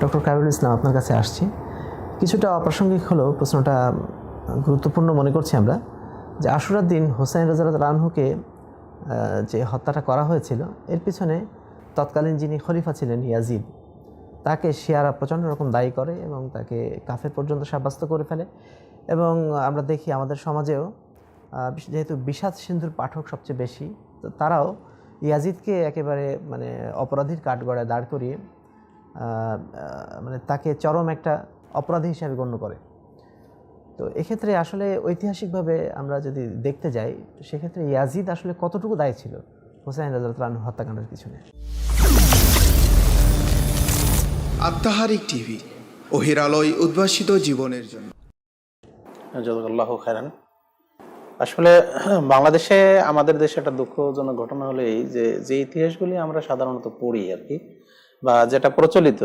Doctor Kabirul ইসলাম আপনার কাছে আসছি। কিছুটা অপ্রাসঙ্গিক হলেও প্রশ্নটা গুরুত্বপূর্ণ মনে করছি আমরা, যে আশুরার দিন হোসেন রাজারাত রানহুকে যে হত্যাটা করা হয়েছিল, এর পিছনে তৎকালীন যিনি খলিফা ছিলেন ইয়াজিদ, তাকে শিয়ারা প্রচণ্ড রকম দায়ী করে এবং তাকে কাফের পর্যন্ত সাব্যস্ত করে ফেলে। এবং আমরা দেখি আমাদের সমাজেও যেহেতু বিষাদ সিন্ধুর পাঠক সবচেয়ে বেশি, তো তারাও ইয়াজিদকে একেবারে মানে অপরাধীর কাঠগড়ায় দাঁড় করিয়ে মানে তাকে চরম একটা অপরাধী হিসাবে গণ্য করে। তো এক্ষেত্রে আসলে ঐতিহাসিকভাবে আমরা যদি দেখতে যাই তো সেক্ষেত্রে ইয়াজিদ আসলে কতটুকু দায়ী ছিল হোসেন রাজাতলান হত্যাকাণ্ডের পিছনে? আত্মাহারিক টিভি অহিরালয় উদ্ভাসিত জীবনের জন্য। জাজাকাল্লাহ খায়রান। আসলে বাংলাদেশে আমাদের দেশে একটা দুঃখজনক ঘটনা হলো এই যে যে ইতিহাসগুলি আমরা সাধারণত পড়ি আর কি বা যেটা প্রচলিত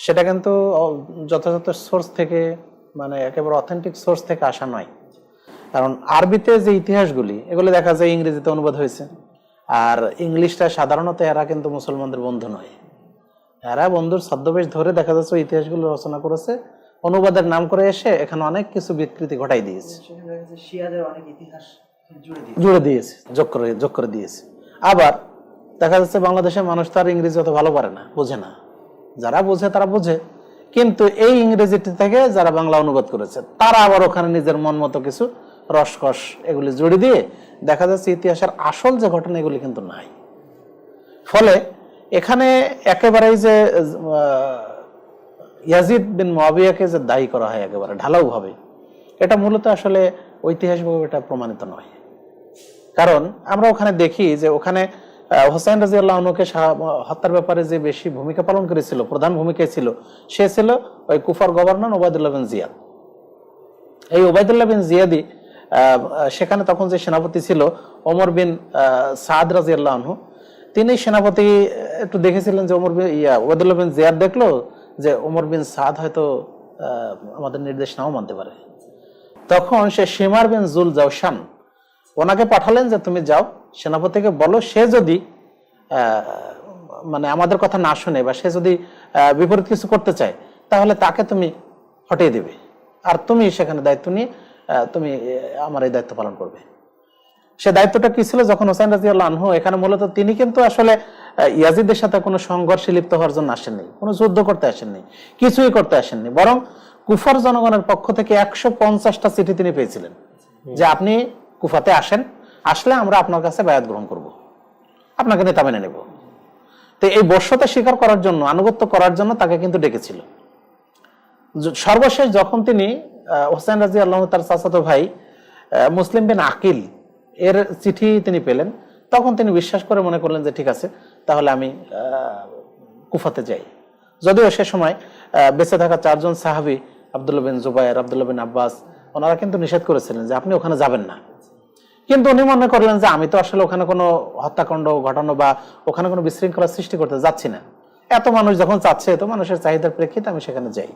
সেটা কিন্তু যথাযথ সোর্স থেকে মানে একেবারে অথেন্টিক সোর্স থেকে আসা নয়। কারণ আরবিতে যে ইতিহাসগুলি এগুলো দেখা যায় ইংরেজিতে অনুবাদ হয়েছে। আর ইংলিশটা সাধারণত এরা কিন্তু মুসলমানদের বন্ধু নয়। এরা বন্ধুর ছদ্মবেশ ধরে দেখা যাচ্ছে ওই ইতিহাসগুলো রচনা করেছে অনুবাদের নাম করে এসে এখানে অনেক কিছু বিকৃতি ঘটাই দিয়েছে। জুড়ে দিয়েছে যোগ করে যোগ করে দিয়েছে। আবার দেখা যাচ্ছে বাংলাদেশের মানুষ তো আর ইংরেজি অত ভালো পারে না, বোঝে না। যারা বোঝে, তারা বোঝে। কিন্তু এই ইংরেজিটি থেকে যারা বাংলা অনুবাদ করেছে, তারা আবার ওখানে নিজের মন মতো কিছু রসকস এগুলি জুড়ে দিয়ে দেখা যাচ্ছে ইতিহাসের আসল যে ঘটনা, এগুলি কিন্তু নাই। ফলে এখানে একেবারেই যে ইয়াজিদ বিন মোয়াবিয়াকে যে দায়ী করা হয় একেবারে ঢালাও ভাবে এটা মূলত আসলে ঐতিহাসিকভাবে এটা প্রমাণিত নয়। কারণ আমরা ওখানে দেখি যে ওখানে হোসেন রাজি আল্লাহকে হত্যার ব্যাপারে যে বেশি ভূমিকা পালন করেছিল, প্রধান ভূমিকায় ছিল, সে ছিল ওই কুফার গভর্নর ওবায়দুল্লাহ বিন জিয়াদ। এই ওবায়দুল্লাহ বিন জিয়াদি সেখানে তখন যে সেনাপতি ছিল ওমর বিন সাদ রাজি আল্লাহনহু তিনি সেনাপতি, একটু দেখেছিলেন যে ওমর বিন, ইয়া, ওবায়দুল্লাহ বিন জিয়াদ দেখল যে ওমর বিন সাদ হয়তো আমাদের নির্দেশ নাও মানতে পারে। তখন সে সীমার বিন জুল জাওশান ওনাকে পাঠালেন যে তুমি যাও সেনাপতিকে বলো, সে যদি মানে আমাদের কথা না শুনে বা সে যদি বিপরীত কিছু করতে চায়, তাহলে তাকে তুমি হটিয়ে দিবে। আর তুমি সেখানে দায়িত্ব নিয়ে তুমি আমার এই দায়িত্ব পালন করবে। সে দায়িত্বটা কি ছিল? যখন হোসেন রাজি আনহু, এখানে মূলত তিনি কিন্তু আসলে ইয়াজিদের সাথে কোনো সংঘর্ষে লিপ্ত হওয়ার জন্য আসেননি, কোনো যুদ্ধ করতে আসেননি, কিছুই করতে আসেননি। বরং কুফার জনগণের পক্ষ থেকে একশো পঞ্চাশটা চিঠি তিনি পেয়েছিলেন যে আপনি কুফাতে আসেন আসলে আমরা আপনার কাছে বায়াত গ্রহণ করব। আপনাকে নেতা মেনে নেব। তো এই বর্ষতা স্বীকার করার জন্য, আনুগত্য করার জন্য তাকে কিন্তু ডেকেছিল। সর্বশেষ যখন তিনি হোসেন রাজি আল্লাহ তার চাচাতো ভাই মুসলিম বিন আকিল এর চিঠি তিনি পেলেন, তখন তিনি বিশ্বাস করে মনে করলেন যে ঠিক আছে, তাহলে আমি কুফাতে যাই। যদিও সে সময় বেঁচে থাকা চারজন সাহাবি, আবদুল্লাহ বিন জুবাইর, আবদুল্লাহ বিন আব্বাস, ওনারা কিন্তু নিষেধ করেছিলেন যে আপনি ওখানে যাবেন না। কিন্তু উনি মনে করলেন যে আমি তো আসলে ওখানে কোনো হত্যাকাণ্ড ঘটানো বা ওখানে কোনো বিশৃঙ্খলা সৃষ্টি করতে যাচ্ছি না। এত মানুষ যখন চাচ্ছে তো মানুষের চাহিদার প্রেক্ষিতে আমি সেখানে যাই।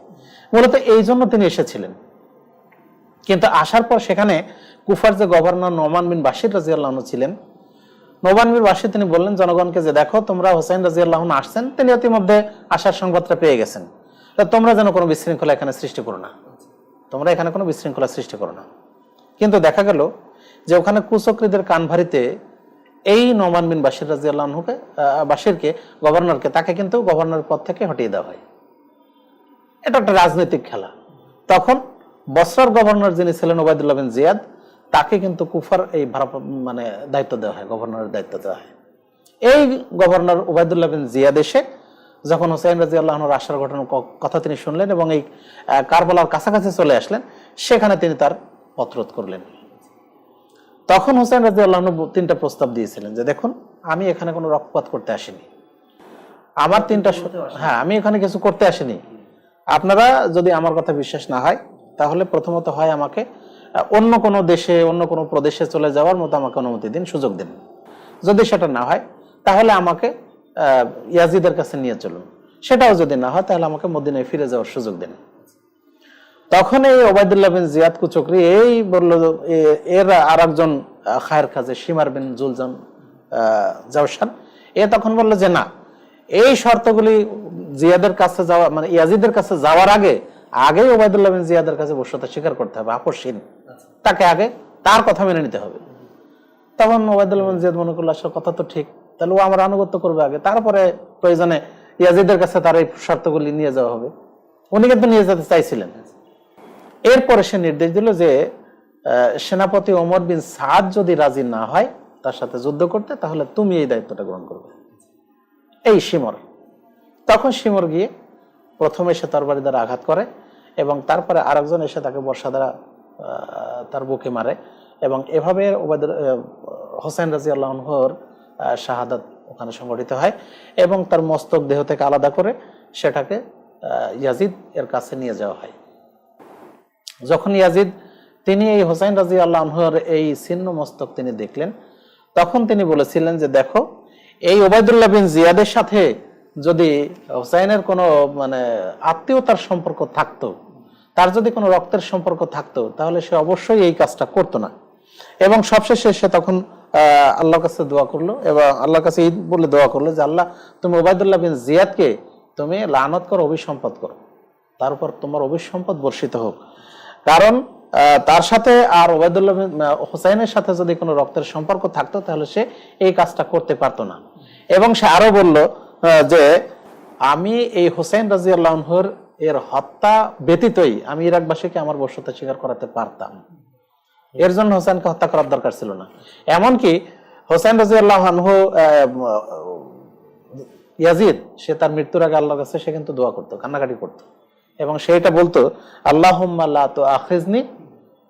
মূলত এই জন্য তিনি এসেছিলেন। কিন্তু আসার পর সেখানে কুফার যে গভর্নর নোমান বিন বাসির রাজিয়াল্লাহ ছিলেন, নোমান বিন বাসির তিনি বললেন জনগণকে যে দেখো, তোমরা হোসেন রাজিয়াল্লাহ আসছেন, তিনি ইতিমধ্যে আসার সংবাদটা পেয়ে গেছেন। তা তোমরা যেন কোনো বিশৃঙ্খলা এখানে সৃষ্টি করো না। তোমরা এখানে কোনো বিশৃঙ্খলা সৃষ্টি করো না। কিন্তু দেখা গেল যে ওখানে কুচক্রীদের কানভারিতে এই নোমান বিন বাসির রাজি আল্লাহকে বাসিরকে গভর্নরকে, তাকে কিন্তু গভর্নর পদ থেকে হটিয়ে দেওয়া হয়। এটা একটা রাজনৈতিক খেলা। তখন বসরার গভর্নর যিনি ছিলেন ওবায়দুল্লাহ বিন জিয়াদ, তাকে কিন্তু কুফার এই ভাড়া মানে দায়িত্ব দেওয়া হয়, গভর্নরের দায়িত্ব দেওয়া হয়। এই গভর্নর ওবায়দুল্লাহ বিন জিয়াদ এসে যখন হোসেন রাজি আল্লাহর আসার ঘটনার কথা তিনি শুনলেন এবং এই কারবালার কাছাকাছি চলে আসলেন, সেখানে তিনি তার পথরোধ করলেন। তখন হোসেন রাজি আল্লাহ তিনটা প্রস্তাব দিয়েছিলেন যে দেখুন আমি এখানে কোনো রক্তপাত করতে আসিনি। আমার তিনটা হ্যাঁ আমি এখানে কিছু করতে আসিনি। আপনারা যদি আমার কথা বিশ্বাস না হয় তাহলে প্রথমত হয় আমাকে অন্য কোনো দেশে অন্য কোনো প্রদেশে চলে যাওয়ার মতো আমাকে অনুমতি দিন সুযোগ দিন। যদি সেটা না হয় তাহলে আমাকে ইয়াজিদের কাছে নিয়ে চলুন। সেটাও যদি না হয় তাহলে আমাকে মদিনায় ফিরে যাওয়ার সুযোগ দিন। তখন এই ওবায়দুল্লাহ বিন জিয়াদ কুচক্রি এই বলল এর আর একজন খায়ের কাজে সীমার বিন জুলজন জাওসান এ তখন বলল যে না এই শর্তগুলি জিয়াদের কাছে যাওয়া মানে ইয়াজিদের কাছে যাওয়ার আগে আগেই ওবায়দুল্লাহ বিন জিয়াদের কাছে বস্যতা স্বীকার করতে হবে আপসহীন তাকে আগে তার কথা মেনে নিতে হবে। তখন ওবায়দুল্লাহ বিন জিয়াদ মনে করল আসলে কথা তো ঠিক তাহলে ও আমার আনুগত্য করবে আগে। তারপরে প্রয়োজনে ইয়াজিদের কাছে তার এই শর্তগুলি নিয়ে যাওয়া হবে। উনি কিন্তু নিয়ে যেতে চাইছিলেন। এরপরে সে নির্দেশ দিল যে সেনাপতি ওমর বিন সাদ যদি রাজি না হয় তার সাথে যুদ্ধ করতে তাহলে তুমি এই দায়িত্বটা গ্রহণ করবে। এই সিমর তখন সিমর গিয়ে প্রথমে সে তরবারি দ্বারা আঘাত করে এবং তারপরে আরেকজন এসে তাকে বর্ষা দ্বারা তার বুকে মারে এবং এভাবে ওবায়দুর আহ, হোসেন রাজি আল্লাহর শাহাদাত ওখানে সংগঠিত হয় এবং তার মস্তক দেহ থেকে আলাদা করে সেটাকে ইয়াজিদ এর কাছে নিয়ে যাওয়া হয়। যখন ইয়াজিদ, তিনি এই হোসাইন রাজি আল্লাহর এই ছিন্ন মস্তক তিনি দেখলেন, তখন তিনি বলেছিলেন যে, দেখো, এই ওবায়দুল্লাহ বিন জিয়াদের সাথে যদি হোসাইনের কোনো মানে আত্মীয়তার সম্পর্ক থাকতো, তার যদি কোনো রক্তের সম্পর্ক থাকতো, তাহলে সে অবশ্যই এই কাজটা করতো না। এবং সবশেষে সে তখন আল্লাহর কাছে দোয়া করল এবং আল্লাহর কাছে এই বলে দোয়া করল যে, আল্লাহ, তুমি ওবায়দুল্লাহ বিন জিয়াদকে তুমি লানত করো, অভিসম্পদ করো। তার উপর তোমার অভিসম্পদ বর্ষিত হোক। কারণ তার সাথে আর ওবায়দুল্লাহ হোসাইনের সাথে যদি কোনো রক্তের সম্পর্ক থাকতো তাহলে সে এই কাজটা করতে পারতো না। এবং সে আরও বলল যে আমি এই হোসেন রাজি আল্লাহর এর হত্যা ব্যতীতই আমি ইরাকবাসীকে আমার বর্ষতা স্বীকার করাতে পারতাম। এর জন্য হোসেনকে হত্যা করার দরকার ছিল না। এমনকি হোসেন রাজি আল্লাহ ইয়াজিদ সে তার মৃত্যুর আগে আল্লাহর কাছে সে কিন্তু দোয়া করতো কান্নাকাটি করতো। এবং সেটা বলতো আল্লাহ তো আখিজনি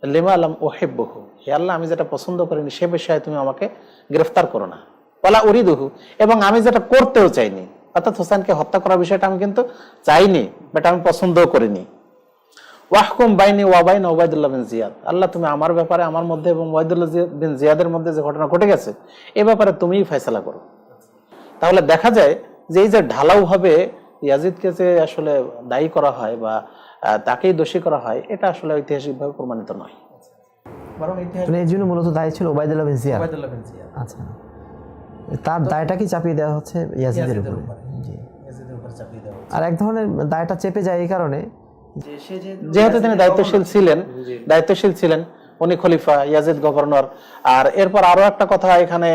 লিমা আলম ওহেব্বহু হে আল্লাহ, আমি যেটা পছন্দ করিনি সে বিষয়ে তুমি আমাকে গ্রেফতার করো না। বলা উরিদুহু। এবং আমি যেটা করতেও চাইনি। অর্থাৎ হোসেনকে হত্যা করার বিষয়টা আমি কিন্তু চাইনি, বাট আমি পছন্দও করিনি। ওয়াহকুম বাইনি ওয়াবাইন ওবায়দুল্লাহ বিন জিয়াদ। আল্লাহ, তুমি আমার ব্যাপারে, আমার মধ্যে এবং ওবায়দুল্লাহ জিয়া- বিন জিয়াদের মধ্যে যে ঘটনা ঘটে গেছে, এ ব্যাপারে তুমিই ফয়সালা করো। তাহলে দেখা যায় যে এই যে ঢালাও ভাবে ইয়াজিদকে যে আসলে দায়ী করা হয় বা তাকেই দোষী করা হয় এটা আসলে ঐতিহাসিকভাবে প্রমাণিত নয়। মানে এই জন্য মূলত দায়ী ছিল ওবায়দুল্লাহ বিন জিয়াদ। ওবায়দুল্লাহ বিন জিয়াদ। আচ্ছা। তার দায়টা কি চাপিয়ে দেওয়া হচ্ছে ইয়াজিদের ইয়াজিদের উপরে। উপরে। জি। ইয়াজিদের উপর চাপিয়ে দেওয়া হচ্ছে। আর এক ধরনের দায়টা চেপে যায় এই কারণে যে সে যে যেহেতু তিনি দায়িত্বশীল ছিলেন দায়িত্বশীল ছিলেন উনি খলিফা ইয়াজিদ গভর্নর। আর এরপর আরও একটা কথা এখানে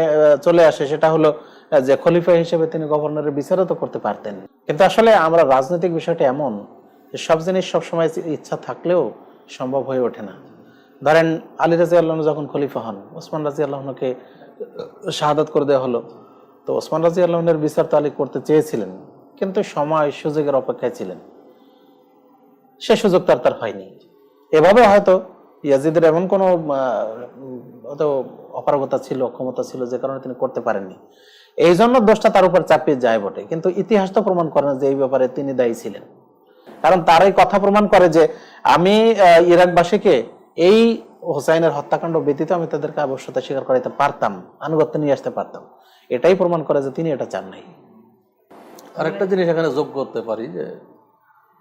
চলে আসে সেটা হলো যে খলিফা হিসেবে তিনি গভর্নরের বিচারও তো করতে পারতেন। কিন্তু আসলে আমরা রাজনৈতিক বিষয়টা এমন যে সব জিনিস সবসময় ইচ্ছা থাকলেও সম্ভব হয়ে ওঠে না। ধরেন আলী রাজি আল্লাহ যখন খলিফা হন ওসমান রাজি আল্লাহকে শাহাদাত করে দেওয়া হলো। তো ওসমান রাজি আল্লাহনের বিচার তো আলী করতে চেয়েছিলেন কিন্তু সময় সুযোগের অপেক্ষায় ছিলেন। সে সুযোগ তার তার হয়নি। এভাবে হয়তো ইয়াজিদের এমন কোনো উম, অপারগতা ছিল অক্ষমতা ছিল যে কারণে তিনি করতে পারেননি। এই জন্য দোষটা তার উপর চাপিয়ে যায় বটে। কিন্তু ইতিহাস তো প্রমাণ করে না যে এই ব্যাপারে তিনি দায়ী ছিলেন। কারণ তার এই কথা প্রমাণ করে যে আমি আহ, ইরাকবাসীকে এই হোসাইনের হত্যাকাণ্ড ব্যতীত আমি তাদেরকে আবশ্যকতা স্বীকার করাইতে পারতাম আনুগত্য নিয়ে আসতে পারতাম। এটাই প্রমাণ করে যে তিনি এটা চান নাই। আরেকটা জিনিস এখানে যোগ করতে পারি যে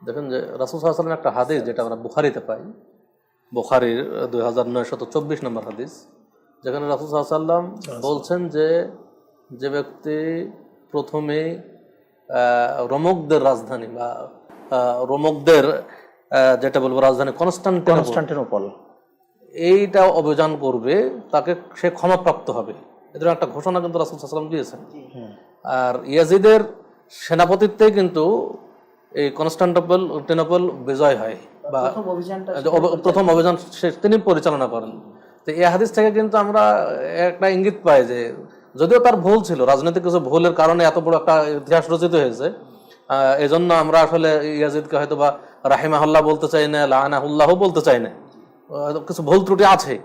দেখেন যে রাসুল সাল্লামের একটা হাদিস যেটা আমরা বুখারিতে পাই। বুখারির দুই হাজার নয় নয়শত চব্বিশ নম্বর হাদিস যেখানে রাসুল সাল্লাম বলছেন যে যে ব্যক্তি প্রথমে রোমকদের রাজধানী বা রোমকদের যেটা বলব রাজধানী কনস্টান্টিনোপল। এইটা অভিযান করবে তাকে সে ক্ষমাপ্রাপ্ত হবে। এদের একটা ঘোষণা কিন্তু রাসুল সাল্লাম দিয়েছেন। আর ইয়াজিদের সেনাপতিত্বে কিন্তু এই কনস্টান্টিনোপল টেনোপল বিজয় হয় বা প্রথম অভিযান সে- তিনি পরিচালনা করেন। তো এই হাদিস থেকে কিন্তু আমরা একটা ইঙ্গিত পাই যে যদিও তার ভুল ছিল রাজনৈতিক কিছু ভুলের কারণে এত বড় একটা ইতিহাস রচিত হয়েছে। আহ, এজন্য আমরা আসলে ইয়াজিদকে হয়তো বা রাহিমাহুল্লাহ বলতে চাই না লানাহুল্লাহ বলতে চাই না। কিছু ভুল ত্রুটি আছে।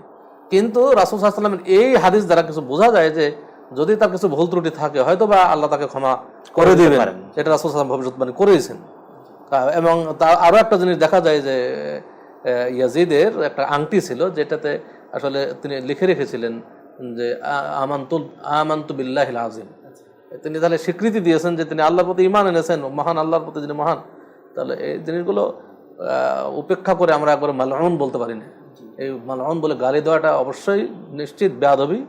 কিন্তু রাসুল সাল্লামের এই হাদিস দ্বারা কিছু বোঝা যায় যে যদি তার কিছু ভুল ত্রুটি থাকে হয়তো বা আল্লাহ তাকে ক্ষমা করে দিবেন। এটা রাসুল সাল্লাম ভবিষ্যৎবাণী করেছেন। এবং তার আরও একটা জিনিস দেখা যায় যে ইয়াজিদের একটা আংটি ছিল যেটাতে আসলে তিনি লিখে রেখেছিলেন যে আমান্তুল আমান্তু বিল্লাহ আজিম তিনি তাহলে স্বীকৃতি দিয়েছেন যে তিনি আল্লাহর প্রতি ইমান এনেছেন, মহান আল্লাহর প্রতি যিনি মহান। তাহলে এই জিনিসগুলো উপেক্ষা করে আমরা একবার মালউন বলতে পারি না। এই মালউন বলে গালি দেওয়াটা অবশ্যই নিশ্চিত বেয়াদবি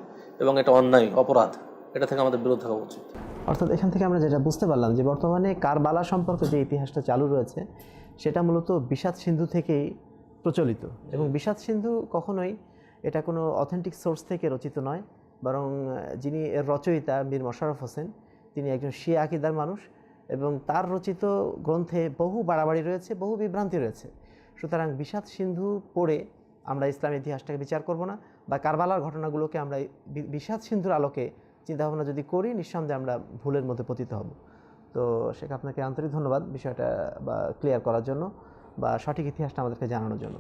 এবং এটা অন্যায়, অপরাধ। এটা থেকে আমাদের বিরত হওয়া উচিত। অর্থাৎ এখান থেকে আমরা যেটা বুঝতে পারলাম যে বর্তমানে কারবালা সম্পর্কে যে ইতিহাসটা চালু রয়েছে, সেটা মূলত বিষাদ সিন্ধু থেকেই প্রচলিত। এবং বিষাদ সিন্ধু কখনোই এটা কোনো অথেন্টিক সোর্স থেকে রচিত নয়, বরং যিনি এর রচয়িতা মীর মোশাররফ হোসেন, তিনি একজন শিয়া আকিদার মানুষ এবং তার রচিত গ্রন্থে বহু বাড়াবাড়ি রয়েছে, বহু বিভ্রান্তি রয়েছে। সুতরাং বিষাদ সিন্ধু পড়ে আমরা ইসলাম ইতিহাসটাকে বিচার করব না বা কারবালার ঘটনাগুলোকে আমরা বিষাদ সিন্ধুর আলোকে চিন্তাভাবনা যদি করি, নিঃসন্দেহে আমরা ভুলের মধ্যে পতিত হব। তো শেখ, আপনাকে আন্তরিক ধন্যবাদ বিষয়টা বা ক্লিয়ার করার জন্য বা সঠিক ইতিহাসটা আমাদেরকে জানানোর জন্য।